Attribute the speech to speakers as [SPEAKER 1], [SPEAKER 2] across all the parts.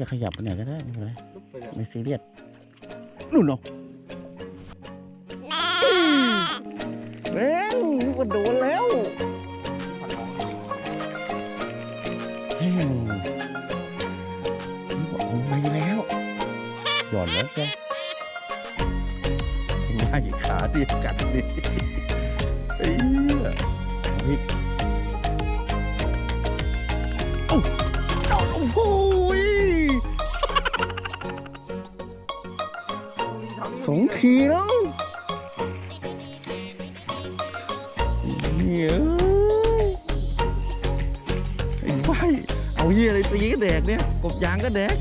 [SPEAKER 1] จะขยับไปไหนก็ได้ไม่เป็นไร
[SPEAKER 2] ลุกไปเลย
[SPEAKER 1] ไม่ซีเรียสนู่นเนาะแม่งนึกว่าโดนแล้วแม่งนึกว่าเอาไปแล้วหย่อนแล้วแกไม่ขาเดียวกันนี่เอ้ยเฮ้ยเอ้าเอ้าโอ้โห สองทีแล้วเหี้ยไอ้ไฟเอาเหี้ยอะไรตีก็แดกเนี่ย กบยางก็แดก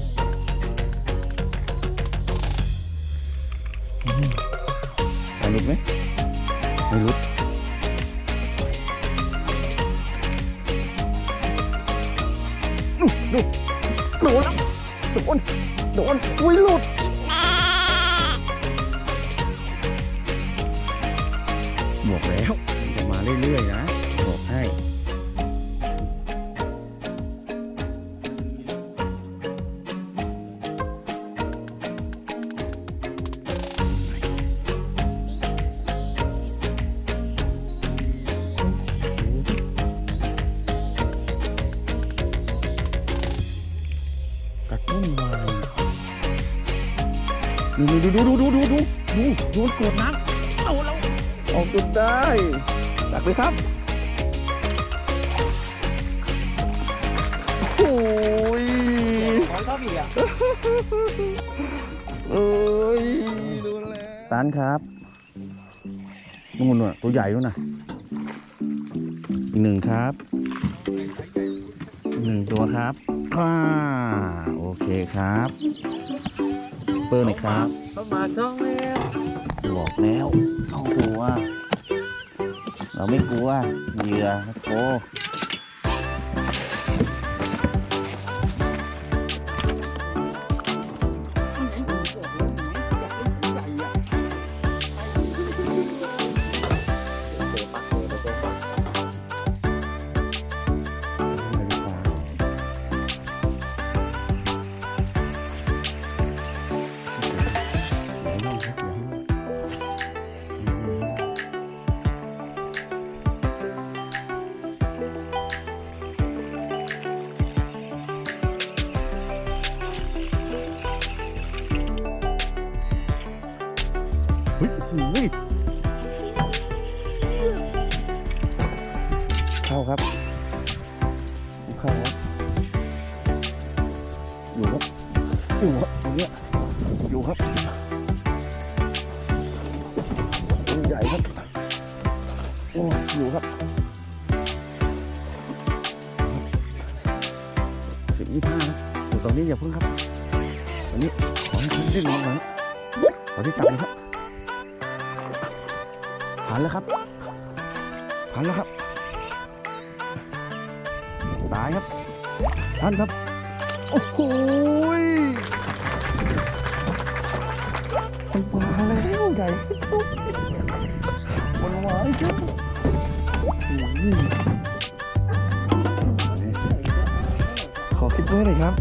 [SPEAKER 1] อืมไปหลุดไหมไม่หลุดดูดูโดนแล้วโดนโดนอุ้ยหลุด บอกแล้วจะมาเรื่อยๆนะ บอกให้กระตุ้นวาดูดูดูดูดูดูดูดูดูกดน้ำเอาแล้ว ออกจนได้ตักเลยครับโอ้ย
[SPEAKER 2] ของชอบอีกอะ
[SPEAKER 1] เอ้ยดูแลตานครับนู่นน่ะตัวใหญ่นู่นน่ะอีกหนึ่งครับอีกหนึ่งตัวครับอ่าโอเคครับ เปิ้ลหน่อยครับ
[SPEAKER 2] เข้ามาช่องแล้ว
[SPEAKER 1] บอกแล้วต้องกลัว เราไม่กลัวเหยื่อโค ฮ้ยโอ้โหเข้าครับเข้าครับอยู่ครับอยู่ครับอย่างเงี้ยอยู่ครับตัวใหญ่ครับโอ้อยู่ครับสิบยี่ห้าครับอยู่ตรงนี้อย่าเพิ่งครับตอนนี้ขอให้คุณได้นอนหน่อยครับขอที่ตักเลยครับ ผ่านแล้วครับผ่านแล้วครับ ตายครับท่านครับ โอ้โหมันมาแล้วใหญ่มันมาแล้วขอคิดเบอร์หน่อยครับ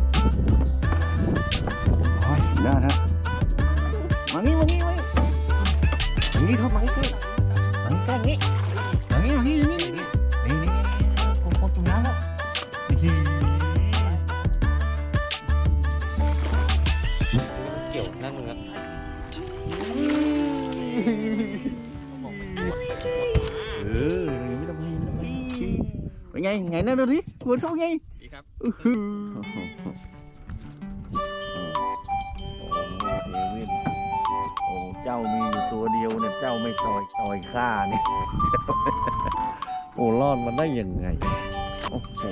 [SPEAKER 1] โอ้ยได้นะมานี่มานี่มานี่มานี่ครับมานี่ ครับหลังนี้หลังนี้หลังนี้นี่นี่นี่นี่ผมผมจุ่มน้ำแล้ว
[SPEAKER 2] เกี่ยวนั่นมึงครับ
[SPEAKER 1] เออไม่ต้องให้ไม่ต้องให้เป็นไงไงนะดูดิกวนเขาไง
[SPEAKER 2] ดีครับ
[SPEAKER 1] เจ้าไม่ต่อยต่อยข้าเนี่ย โอ้รอดมาได้ยังไง โอ้โห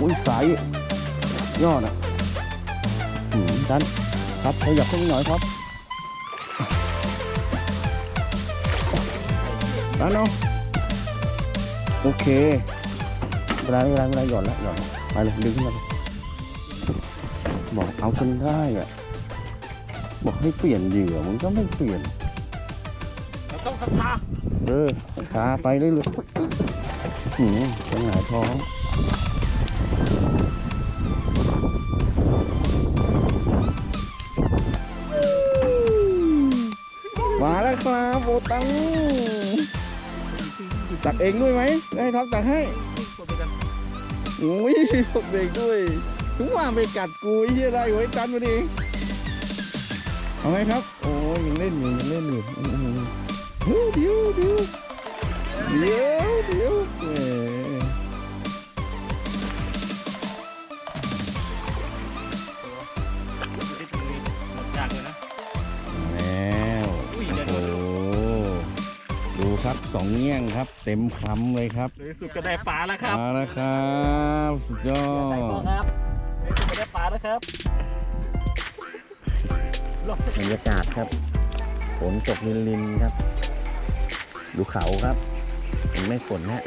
[SPEAKER 1] อุ้ยสายยอดอะดันครับขยับขึ้นหน่อยครับ ดันเอาโอเคเวลาเวลาเวลาหย่อนแล้วหย่อนแล้วไปเลยดึงขึ้นมาเลยบอกเอาจนได้อะบอกให้เปลี่ยนเหยื่อมันก็ไม่เปลี่ยน
[SPEAKER 2] เราต้องศรัทธา
[SPEAKER 1] เออขาไปเรื่อยๆหืมจะหงายท้องมาแล้วครับโอตัง ตักเองด้วยไหมได้ท็อปตักให้โอ้ยตกเบรกด้วยถึงว่าไปกัดกูไอ้เหี้ยได้ไว้ตันมาดิเอาไงครับ โอ้ยยังเล่นอยู่ยังเล่นอยู่เดี๋ยวเดี๋ยวเดี๋ยวเดี๋ยวเดี๋ยว ครับสองเงี้ยงครับ เต็มคำเลยครับ
[SPEAKER 2] ในที่สุดก็ได้ปลาแล้วครับ
[SPEAKER 1] มาแล้วครับสุดยอ
[SPEAKER 2] ได้ปลา
[SPEAKER 1] ด
[SPEAKER 2] ครับในที่สุดก็ได้ปลาแล้วครับลง
[SPEAKER 1] บรรยากาศครับฝนตกลินๆครับ ดูเขาครับเห็นไหม่ฝนฮะ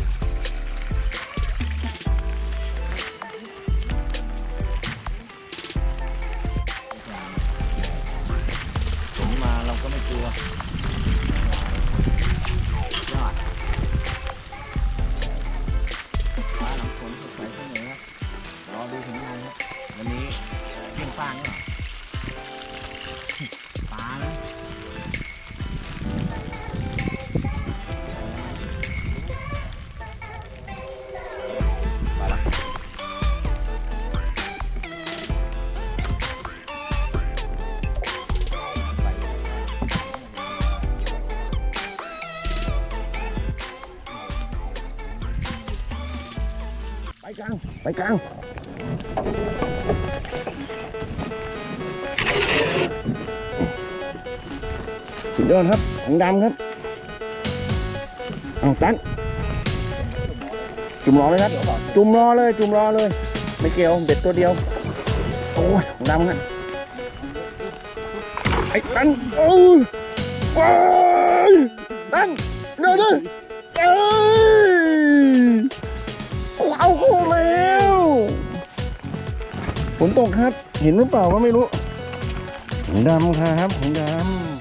[SPEAKER 2] กลาง
[SPEAKER 1] ไปกลางสุดยอดครับของดำครับเอาตันจุ่มรอเลยครับ จุ่มรอเลย จุ่มรอเลย ไม่เกี่ยวเบ็ดตัวเดียวโอ้ยของดำครับไอ้ตันโอ้ยตันเดี๋ยวดิเอ้ ฝนตกครับ เห็นหรือเปล่าก็ไม่รู้ดำครับของดำ